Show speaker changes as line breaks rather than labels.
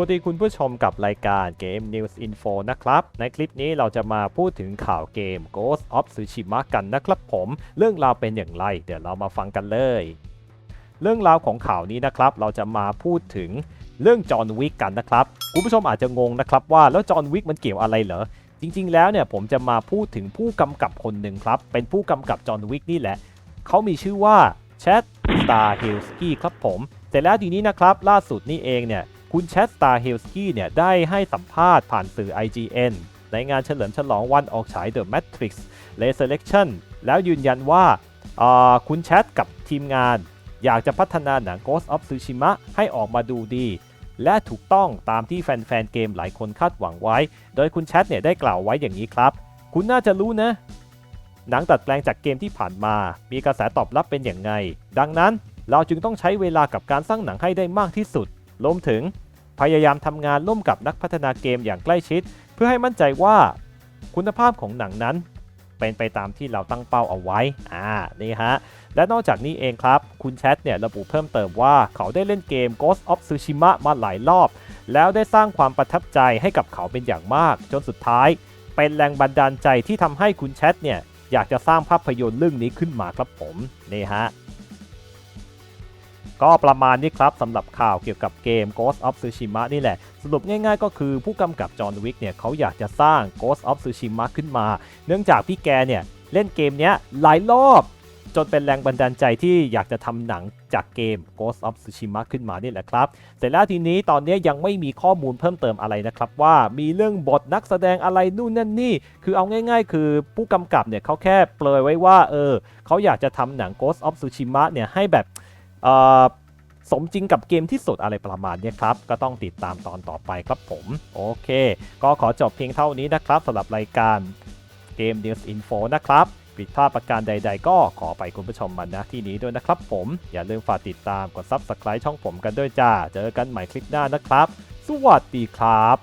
วัสดีคุณผู้ชมกับรายการ Game News Info นะครับ ในคลิปนี้เราจะมาพูดถึงข่าวเกม Ghost of Tsushima กันนะครับผม เรื่องราวเป็นอย่างไร เดี๋ยวเรามาฟังกันเลย เรื่องราวของข่าวนี้นะครับ เราจะมาพูดถึงเรื่องจอห์นวิกกันนะครับ คุณผู้ชมอาจจะงงนะครับว่าแล้วจอห์นวิกมันเกี่ยวอะไรเหรอ จริง ๆ แล้วเนี่ยผมจะมาพูดถึงผู้กำกับคนหนึ่งครับ เป็นผู้กำกับจอห์นวิกนี่แหละ เขามีชื่อว่าแชทสตาร์เฮลสกี้ครับผมแต่แล้วทีนี้นะครับล่าสุดนี่เองเนี่ย คุณแชทสตาเฮลสกี้เนี่ยได้ให้สัมภาษณ์ผ่านสื่อ IGN ในงานเฉลิมฉลองวันออกฉาย The Matrix Resurrection แล้วยืนยันว่าอ่าคุณแชทกับทีมงาน อยากจะพัฒนาหนัง Ghost of Tsushima ให้ออกมาดูดี และถูกต้องตามที่แฟนๆเกมหลายคนคาดหวังไว้ โดยคุณแชทเนี่ยได้กล่าวไว้อย่างนี้ครับ คุณน่าจะรู้นะ หนังตัดแปลงจากเกมที่ผ่านมา มีกระแสตอบรับเป็นอย่างไง ดังนั้นเราจึงต้องใช้เวลากับการสร้างหนังให้ได้มากที่สุดรวมถึง พยายามทำงานร่วมกับนักพัฒนาเกมอย่างใกล้ชิด เพื่อให้มั่นใจว่าคุณภาพของหนังนั้น เป็นไปตามที่เราตั้งเป้าเอาไว้ อ่า นี่ฮะ และนอกจากนี้เองครับ คุณแชทเนี่ยระบุเพิ่มเติมว่าเขาได้เล่นเกม Ghost of Tsushima มาหลายรอบ แล้วได้สร้างความประทับใจให้กับเขาเป็นอย่างมาก จนสุดท้าย เป็นแรงบันดาลใจที่ทำให้คุณแชทเนี่ยอยากจะสร้างภาพยนตร์เรื่องนี้ขึ้นมาครับผม นี่ฮะ ก็ประมาณนี้ครับสำหรับข่าวเกี่ยวกับเกม Ghost of Tsushima นี่แหละ สรุปง่ายๆก็คือผู้กำกับจอห์นวิกเนี่ยเขาอยากจะสร้าง Ghost of Tsushima ขึ้นมา เนื่องจากพี่แกเนี่ยเล่นเกมเนี้ยหลายรอบจนเป็นแรงบันดาลใจที่อยากจะทำหนังจากเกม Ghost of Tsushima ขึ้นมานี่แหละครับ เสร็จแล้วทีนี้ตอนนี้ยังไม่มีข้อมูลเพิ่มเติมอะไรนะครับ ว่ามีเรื่องบทนักแสดงอะไรนู่นนั่นนี่ คือเอาง่ายๆ คือผู้กำกับเนี่ยเขาแค่เปลยไว้ว่าเออเขาอยากจะทำหนัง Ghost of Tsushima เนี่ยให้แบบ สมจริงกับเกมที่สุดอะไรประมาณเนี้ยครับ ก็ต้องติดตามตอนต่อไปครับผม โอเค ก็ขอจบเพียงเท่านี้นะครับสำหรับรายการเกม News Info นะครับผิดพลาดประการใด ๆ ก็ขอไปคุณผู้ชมมาณที่นี้ด้วยนะครับผม อย่าลืมฝากติดตามกด Subscribe ช่องผมกันด้วยจ้า เจอกันใหม่คลิปหน้านะครับ สวัสดีครับ